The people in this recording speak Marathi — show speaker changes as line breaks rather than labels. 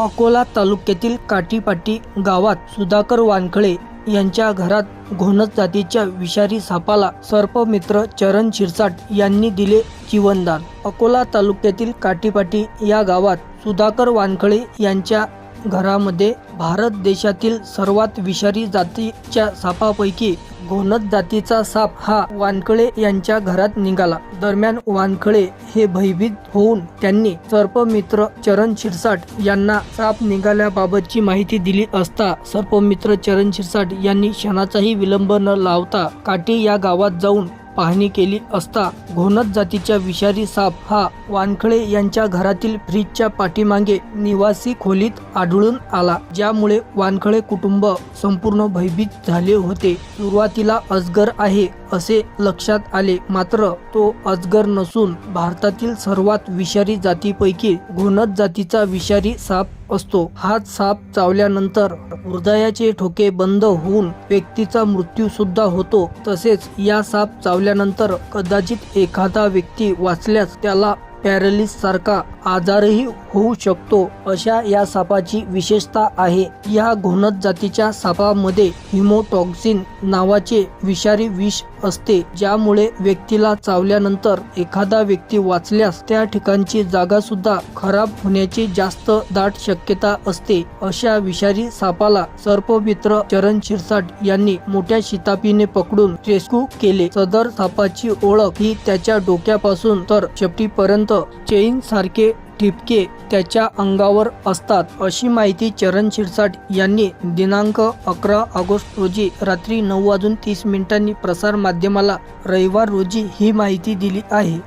अकोला तालुक्यातील काठीपाटी गावात सुधाकर वानखळे यांच्या घरात घोणस जातीच्या विषारी सापाला सर्पमित्र चरण शिरसाट यांनी दिले जीवनदान. अकोला तालुक्यातील काठीपाटी या गावात सुधाकर वानखळे यांच्या घरामध्ये भारत देशातील सर्वात विषारी जातीच्या सापापैकी घोणस जातीचा साप हा वानखळे यांच्या घरात निघाला. दरम्यान वानखळे हे भयभीत होऊन त्यांनी सर्पमित्र चरण शिरसाट यांना साप निघाल्याबाबतची माहिती दिली असता सर्पमित्र चरण शिरसाट यांनी क्षणाचाही विलंब न लावता काटी या गावात जाऊन पाहणी केली असता घोणत जातीच्या विषारी साप हा वानखळे यांच्या घरातील फ्रीजच्या पाठीमागे निवासी खोलीत आढळून आला ज्यामुळे वानखळे कुटुंब संपूर्ण भयभीत झाले होते. सुरुवातीला अजगर आहे असे लक्षात आले मात्र तो अजगर नसून भारतातील सर्वात विषारी जातीपैकी घोणत जातीचा विषारी साप असतो. हात साप चावल्यानंतर हृदयाचे ठोके बंद होऊन व्यक्तीचा मृत्यू सुद्धा होतो. तसेच या साप चावल्यानंतर कदाचित एखादा व्यक्ती वाचल्यास त्याला पॅरलिससारखा आजारही होऊ शकतो अशा या सापाची विशेषता आहे. या घोणत जातीच्या सापामध्ये हिमोटॉक्सिन नावाचे विषारी विष असते ज्यामुळे व्यक्तीला चावल्यानंतर एखादा व्यक्ती वाचल्यास त्या ठिकाणची जागा सुद्धा खराब होण्याची जास्त दाट शक्यता असते. अशा विषारी सापाला सर्पमित्र चरण शिरसाट यांनी मोठ्या शितापीने पकडून रेस्क्यू केले. सदर सापाची ओळख ही त्याच्या डोक्यापासून तर शेपटीपर्यंत चेन सारखे ठिपके त्याच्या अंगावर असतात अशी माहिती चरण शिरसाट यांनी दिनांक अकरा ऑगस्ट रोजी रात्री नऊ वाजून तीस मिनिटांनी प्रसार माध्यमाला रविवार रोजी ही माहिती दिली आहे.